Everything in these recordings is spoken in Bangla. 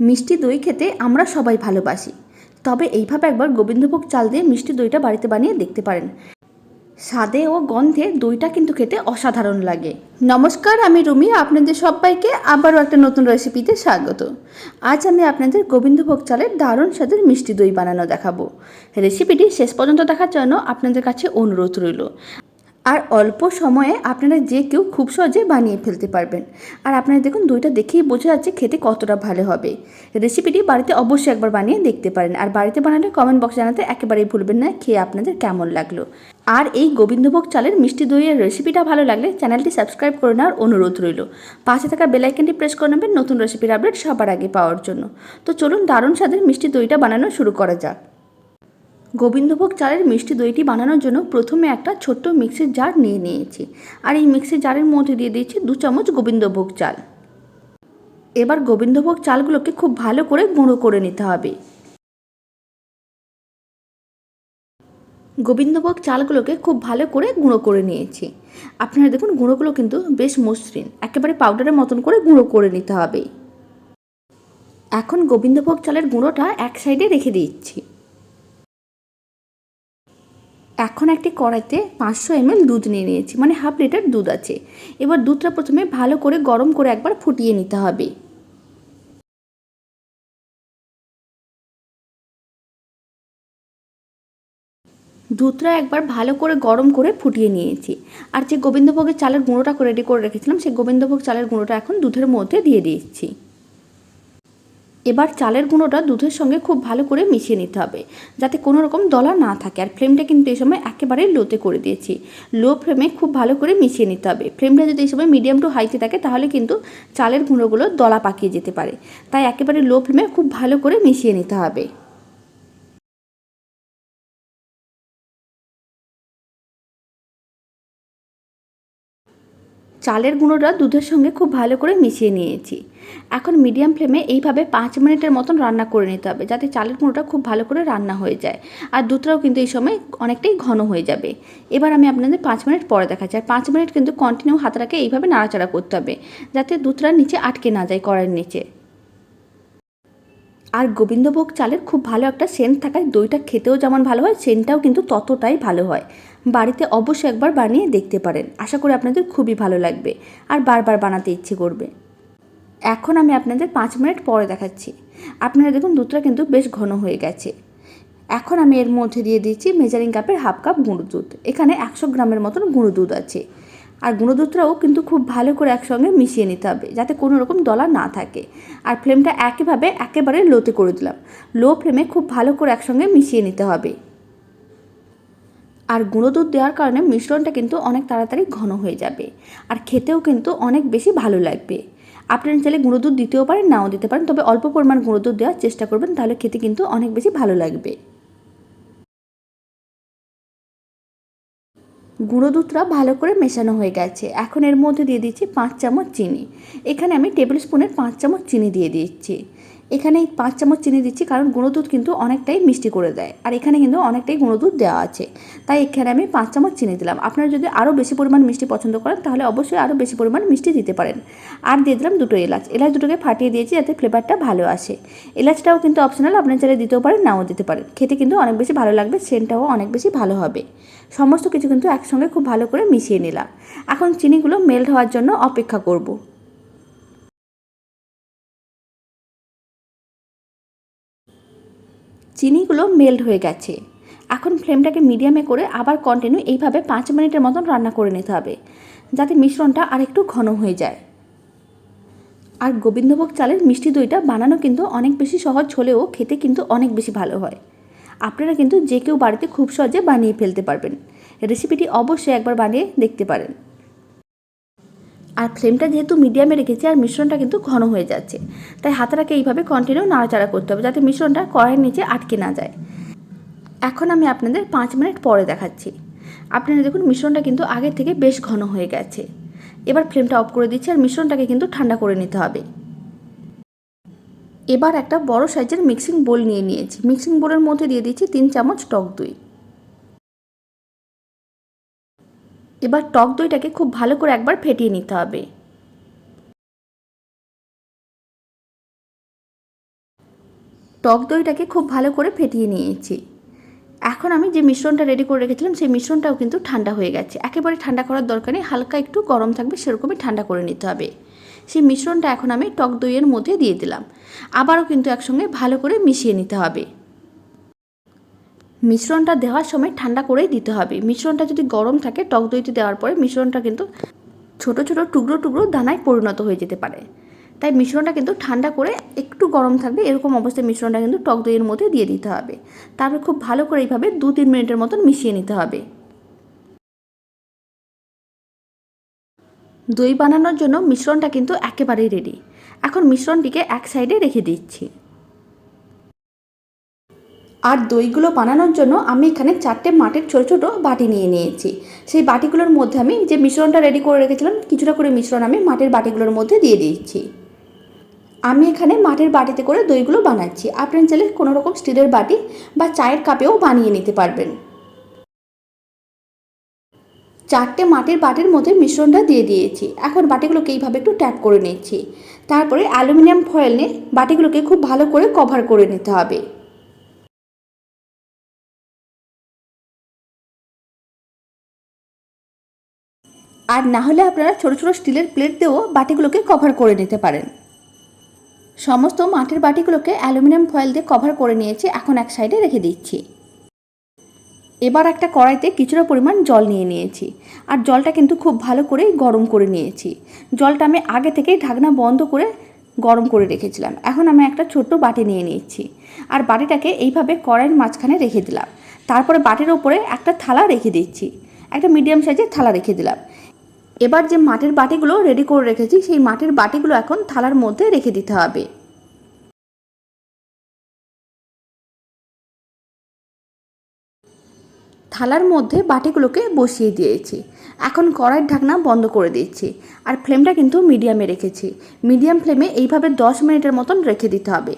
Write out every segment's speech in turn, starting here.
মিষ্টি দই খেতে আমরা সবাই ভালোবাসি। তবে এইভাবে একবার গোবিন্দভোগ চাল দিয়ে মিষ্টি দইটা বাড়িতে বানিয়ে দেখতে পারেন। স্বাদে ও গন্ধে দইটা কিন্তু খেতে অসাধারণ লাগে। নমস্কার, আমি রুমি। আপনাদের সবাইকে আবারও একটা নতুন রেসিপিতে স্বাগত। আজ আমি আপনাদের গোবিন্দভোগ চালের দারুণ স্বাদের মিষ্টি দই বানানো দেখাবো। রেসিপিটি শেষ পর্যন্ত দেখার জন্য আপনাদের কাছে অনুরোধ রইল। আর অল্প সময়ে আপনারা যে কেউ খুব সহজে বানিয়ে ফেলতে পারবেন। আর আপনারা দেখুন, দইটা দেখেই বোঝা যাচ্ছে খেতে কতটা ভালো হবে। রেসিপিটি বাড়িতে অবশ্যই একবার বানিয়ে দেখতে পারেন। আর বাড়িতে বানালে কমেন্ট বক্সে জানাতে একেবারেই ভুলবেন না, খেয়ে আপনাদের কেমন লাগল। আর এই গোবিন্দভোগ চালের মিষ্টি দইয়ের রেসিপিটা ভালো লাগলে চ্যানেলটি সাবস্ক্রাইব করে নেওয়ার অনুরোধ রইল। পাশে থাকা বেলাইকনটি প্রেস করে নেবেন নতুন রেসিপির আপডেট সবার আগে পাওয়ার জন্য। তো চলুন দারুণ স্বাদের মিষ্টি দইটা বানানো শুরু করা যাক। গোবিন্দভোগ চালের মিষ্টি দইটি বানানোর জন্য প্রথমে একটা ছোট্ট মিক্সির জার নিয়ে নিয়েছি। আর এই মিক্সির জারের মধ্যে দিয়ে দিয়েছি দু চামচ গোবিন্দভোগ চাল। এবার গোবিন্দভোগ চালগুলোকে খুব ভালো করে গুঁড়ো করে নিতে হবে। গোবিন্দভোগ চালগুলোকে খুব ভালো করে গুঁড়ো করে নিয়েছি। আপনারা দেখুন গুঁড়োগুলো কিন্তু বেশ মসৃণ, একেবারে পাউডারের মতন করে গুঁড়ো করে নিতে হবে। এখন গোবিন্দভোগ চালের গুঁড়োটা এক সাইডে রেখে দিচ্ছি। এখন একটি কড়াইতে পাঁচশো এমএল দুধ নিয়ে নিয়েছি মানে হাফ লিটার দুধ আছে। এবার দুধটা প্রথমে ভালো করে গরম করে একবার ফুটিয়ে নিতে হবে। দুধটা একবার ভালো করে গরম করে ফুটিয়ে নিয়েছি। আর যে গোবিন্দভোগের চালের গুঁড়োটা করে রেডি করে রেখেছিলাম, সেই গোবিন্দভোগ চালের গুঁড়োটা এখন দুধের মধ্যে দিয়ে দিচ্ছি। এবার চালের গুঁড়োটা দুধের সঙ্গে খুব ভালো করে মিশিয়ে নিতে হবে, যাতে কোনো রকম দলা না থাকে। আর ফ্লেমটা কিন্তু এই সময় একেবারে লোতে করে দিয়েছি। লো ফ্লেমে খুব ভালো করে মিশিয়ে নিতে হবে। ফ্লেমটা যদি এই সময় মিডিয়াম টু হাইতে থাকে, তাহলে কিন্তু চালের গুঁড়োগুলো দলা পাকিয়ে যেতে পারে। তাই একেবারে লো ফ্লেমে খুব ভালো করে মিশিয়ে নিতে হবে। চালের গুঁড়োটা দুধের সঙ্গে খুব ভালো করে মিশিয়ে নিয়েছি। এখন মিডিয়াম ফ্লেমে এইভাবে পাঁচ মিনিটের মতন রান্না করে নিতে হবে যাতে চালের গুঁড়োটা খুব ভালো করে রান্না হয়ে যায়। আর দুধটাও কিন্তু এই সময় অনেকটাই ঘন হয়ে যাবে। এবার আমি আপনাদের পাঁচ মিনিট পরে দেখাচ্ছি। আর পাঁচ মিনিট কিন্তু কন্টিনিউ হাতটাকে এইভাবে নাড়াচাড়া করতে হবে যাতে দুধটা নিচে আটকে না যায় কড়াইয়ের নিচে। আর গোবিন্দভোগ চালের খুব ভালো একটা সেন্ট থাকায় দইটা খেতেও যেমন ভালো হয় সেন্টটাও কিন্তু ততটাই ভালো হয়। বাড়িতে অবশ্যই একবার বানিয়ে দেখতে পারেন। আশা করি আপনাদের খুবই ভালো লাগবে। আর বারবার বানাতে ইচ্ছে করবে। এখন আমি আপনাদের পাঁচ মিনিট পরে দেখাচ্ছি। আপনারা দেখুন দুধটা কিন্তু বেশ ঘন হয়ে গেছে। এখন আমি এর মধ্যে দিয়ে দিচ্ছি মেজারিং কাপের হাফ কাপ গুঁড়ো দুধ। এখানে একশো গ্রামের মতন গুঁড়ো দুধ আছে। আর গুঁড়ো দুধটাও কিন্তু খুব ভালো করে একসঙ্গে মিশিয়ে নিতে হবে, যাতে কোনো রকম দলা না থাকে। আর ফ্লেমটা একইভাবে একেবারে লোতে করে দিলাম। লো ফ্লেমে খুব ভালো করে একসঙ্গে মিশিয়ে নিতে হবে। আর গুঁড়ো দুধ দেওয়ার কারণে মিশ্রণটা কিন্তু অনেক তাড়াতাড়ি ঘন হয়ে যাবে। আর খেতেও কিন্তু অনেক বেশি ভালো লাগবে। আপনারা চাইলে গুঁড়ো দুধ দিতেও পারেন, নাও দিতে পারেন, তবে অল্প পরিমাণ গুঁড়ো দুধ দেওয়ার চেষ্টা করবেন, তাহলে খেতে কিন্তু অনেক বেশি ভালো লাগবে। গুঁড়ো দুধটা ভালো করে মেশানো হয়ে গেছে। এখন এর মধ্যে দিয়ে দিচ্ছি পাঁচ চামচ চিনি। এখানে আমি টেবিল স্পুনের পাঁচ চামচ চিনি দিয়ে দিচ্ছি। এখানে পাঁচ চামচ চিনি দিচ্ছি, কারণ গুঁড়ো দুধ কিন্তু অনেকটাই মিষ্টি করে দেয়। আর এখানে কিন্তু অনেকটাই গুঁড়ো দুধ দেওয়া আছে। তাই এখানে আমি পাঁচ চামচ চিনি দিলাম। আপনারা যদি আরও বেশি পরিমাণ মিষ্টি পছন্দ করেন, তাহলে অবশ্যই আরও বেশি পরিমাণ মিষ্টি দিতে পারেন। আর দিয়ে দিলাম দুটো এলাচ। এলাচ দুটোকে ফাটিয়ে দিয়েছি, যাতে ফ্লেভারটা ভালো আসে। এলাচটাও কিন্তু অপশনাল, আপনার চাইলে দিতেও পারেন, নাও দিতে পারেন। খেতে কিন্তু অনেক বেশি ভালো লাগবে, সেন্টটাও অনেক বেশি ভালো হবে। সমস্ত কিছু কিন্তু একসঙ্গে খুব ভালো করে মিশিয়ে নিলাম। এখন চিনিগুলো মেল্ট হওয়ার জন্য অপেক্ষা করব। চিনিগুলো মেল্ট হয়ে গেছে। এখন ফ্লেমটাকে মিডিয়ামে করে আবার কন্টিনিউ এইভাবে পাঁচ মিনিটের মতন রান্না করে নিতে হবে, যাতে মিশ্রণটা আরেকটু ঘন হয়ে যায়। আর গোবিন্দভোগ চালের মিষ্টি দইটা বানানো কিন্তু অনেক বেশি সহজ হলেও খেতে কিন্তু অনেক বেশি ভালো হয়। আপনারা কিন্তু যে কেউ বাড়িতে খুব সহজে বানিয়ে ফেলতে পারবেন। রেসিপিটি অবশ্যই একবার বানিয়ে দেখতে পারেন। আর ফ্লেমটা যেহেতু মিডিয়ামে রেখেছি, আর মিশ্রণটা কিন্তু ঘন হয়ে যাচ্ছে। তাই হাতাটাকে এইভাবে কন্টিনিউ নাড়াচাড়া করতে হবে, যাতে মিশ্রণটা কড়াইয়ের নিচে আটকে না যায়। এখন আমি আপনাদের পাঁচ মিনিট পরে দেখাচ্ছি। আপনারা দেখুন মিশ্রণটা কিন্তু আগের থেকে বেশ ঘন হয়ে গেছে। এবার ফ্লেমটা অফ করে দিচ্ছি, আর মিশ্রণটাকে কিন্তু ঠান্ডা করে নিতে হবে। এবার একটা বড় সাইজের মিক্সিং বোল নিয়ে নিয়েছি। মিক্সিং বোলের মধ্যে দিয়ে দিচ্ছি তিন চামচ টক দই। এবার টক দইটাকে খুব ভালো করে একবার ফেটিয়ে নিতে হবে। টক দইটাকে খুব ভালো করে ফেটিয়ে নিয়েছি। এখন আমি যে মিশ্রণটা রেডি করে রেখেছিলাম, সেই মিশ্রণটাও কিন্তু ঠান্ডা হয়ে গেছে। একেবারে ঠান্ডা করার দরকার নেই, হালকা একটু গরম থাকবে, সেরকমই ঠান্ডা করে নিতে হবে। সেই মিশ্রণটা এখন আমি টক দইয়ের মধ্যে দিয়ে দিলাম। আবারও কিন্তু একসঙ্গে ভালো করে মিশিয়ে নিতে হবে। মিশ্রণটা দেওয়ার সময় ঠান্ডা করেই দিতে হবে। মিশ্রণটা যদি গরম থাকে, টক দইতে দেওয়ার পরে মিশ্রণটা কিন্তু ছোট ছোট, টুকরো টুকরো দানায় পরিণত হয়ে যেতে পারে। তাই মিশ্রণটা কিন্তু ঠান্ডা করে একটু গরম থাকবে এরকম অবস্থায় মিশ্রণটা কিন্তু টক দইয়ের মধ্যে দিয়ে দিতে হবে। তারপর খুব ভালো করে এইভাবে দু তিন মিনিটের মতন মিশিয়ে নিতে হবে। দই বানানোর জন্য মিশ্রণটা কিন্তু একেবারেই রেডি এখন মিশ্রণটিকে এক সাইডে রেখে দিচ্ছি। আর দইগুলো বানানোর জন্য আমি এখানে চারটে মাটির ছোটো ছোটো বাটি নিয়ে নিয়েছি। সেই বাটিগুলোর মধ্যে আমি যে মিশ্রণটা রেডি করে রেখেছিলাম, কিছুটা করে মিশ্রণ আমি মাটির বাটিগুলোর মধ্যে দিয়ে দিচ্ছি আমি এখানে মাটির বাটিতে করে দইগুলো বানাচ্ছি। আপনার চাইলে কোনো রকম স্টিলের বাটি বা চায়ের কাপেও বানিয়ে নিতে পারবেন। চারটে মাটির বাটির মধ্যে মিশ্রণটা দিয়ে দিয়েছি। এখন বাটিগুলোকে এইভাবে একটু ট্যাপ করে নিচ্ছি। তারপরে অ্যালুমিনিয়াম ফয়েল নিয়ে বাটিগুলোকে খুব ভালো করে কভার করে নিতে হবে। আর না হলে আপনারা ছোটো ছোটো স্টিলের প্লেট দিয়েও বাটিগুলোকে কভার করে নিতে পারেন। সমস্ত মাটির বাটিগুলোকে অ্যালুমিনিয়াম ফয়েল দিয়ে কভার করে নিয়েছি, এখন এক সাইডে রেখে দিচ্ছি। এবার একটা কড়াইতে কিছুটা পরিমাণ জল নিয়ে নিয়েছি, আর জলটা কিন্তু খুব ভালো করে গরম করে নিয়েছি। জলটা আমি আগে থেকেই ঢাকনা বন্ধ করে গরম করে রেখেছিলাম, এখন আমি একটা ছোট্ট বাটি নিয়ে নিয়েছি, আর বাটিটাকে এইভাবে কড়াইয়ের মাঝখানে রেখে দিলাম। তারপরে বাটির ওপরে একটা থালা রেখে দিচ্ছি, একটা মিডিয়াম সাইজের থালা রেখে দিলাম। এবার যে মাটির বাটিগুলো রেডি করে রেখেছি, সেই মাটির বাটিগুলো এখন থালার মধ্যে রেখে দিতে হবে। থালার মধ্যে বাটিগুলোকে বসিয়ে দিয়েছি। এখন কড়াইয়ের ঢাকনা বন্ধ করে দিচ্ছি আর ফ্লেমটা কিন্তু মিডিয়ামে রেখেছি। মিডিয়াম ফ্লেমে এইভাবে দশ মিনিটের মতন রেখে দিতে হবে।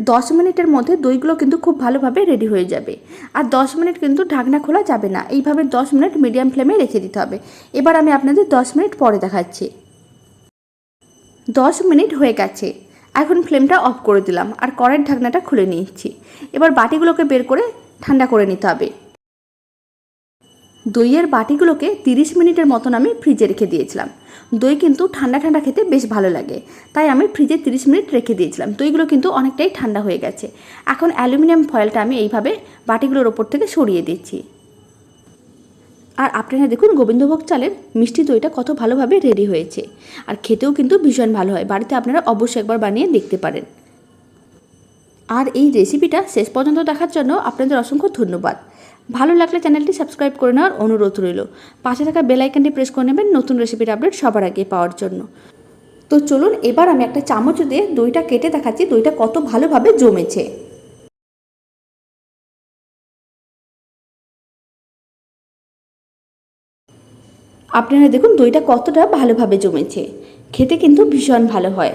দশ মিনিটের মধ্যে দইগুলো কিন্তু খুব ভালোভাবে রেডি হয়ে যাবে। আর দশ মিনিট কিন্তু ঢাকনা খোলা যাবে না। এইভাবে দশ মিনিট মিডিয়াম ফ্লেমে রেখে দিতে হবে। এবার আমি আপনাদের দশ মিনিট পরে দেখাচ্ছি। দশ মিনিট হয়ে গেছে। এখন ফ্লেমটা অফ করে দিলাম। আর কড়াইয়ের ঢাকনাটা খুলে নিয়েছি এবার বাটিগুলোকে বের করে ঠান্ডা করে নিতে হবে। দইয়ের বাটিগুলোকে তিরিশ মিনিটের মতন আমি ফ্রিজে রেখে দিয়েছিলাম। দই কিন্তু ঠান্ডা ঠান্ডা খেতে বেশ ভালো লাগে। তাই আমি ফ্রিজে তিরিশ মিনিট রেখে দিয়েছিলাম। দইগুলো কিন্তু অনেকটাই ঠান্ডা হয়ে গেছে। এখন অ্যালুমিনিয়াম ফয়েলটা আমি এইভাবে বাটিগুলোর ওপর থেকে সরিয়ে দিচ্ছি। আর আপনারা দেখুন গোবিন্দভোগ চালের মিষ্টি দইটা কত ভালোভাবে রেডি হয়েছে। আর খেতেও কিন্তু ভীষণ ভালো হয়। বাড়িতে আপনারা অবশ্যই একবার বানিয়ে দেখতে পারেন। আর এই রেসিপিটা শেষ পর্যন্ত দেখার জন্য আপনাদের অসংখ্য ধন্যবাদ। ভালো লাগলে চ্যানেলটি সাবস্ক্রাইব করে নেওয়ার অনুরোধ রইল। পাশে থাকা বেল আইকনটি প্রেস করে নেবেন নতুন রেসিপির আপডেট সবার আগে পাওয়ার জন্য। তো চলুন, এবার আমি একটা চামচ দিয়ে দইটা কেটে দেখাচ্ছি, দইটা কত ভালোভাবে জমেছে। আপনারা দেখুন, দইটা কতটা ভালোভাবে জমেছে। খেতে কিন্তু ভীষণ ভালো হয়।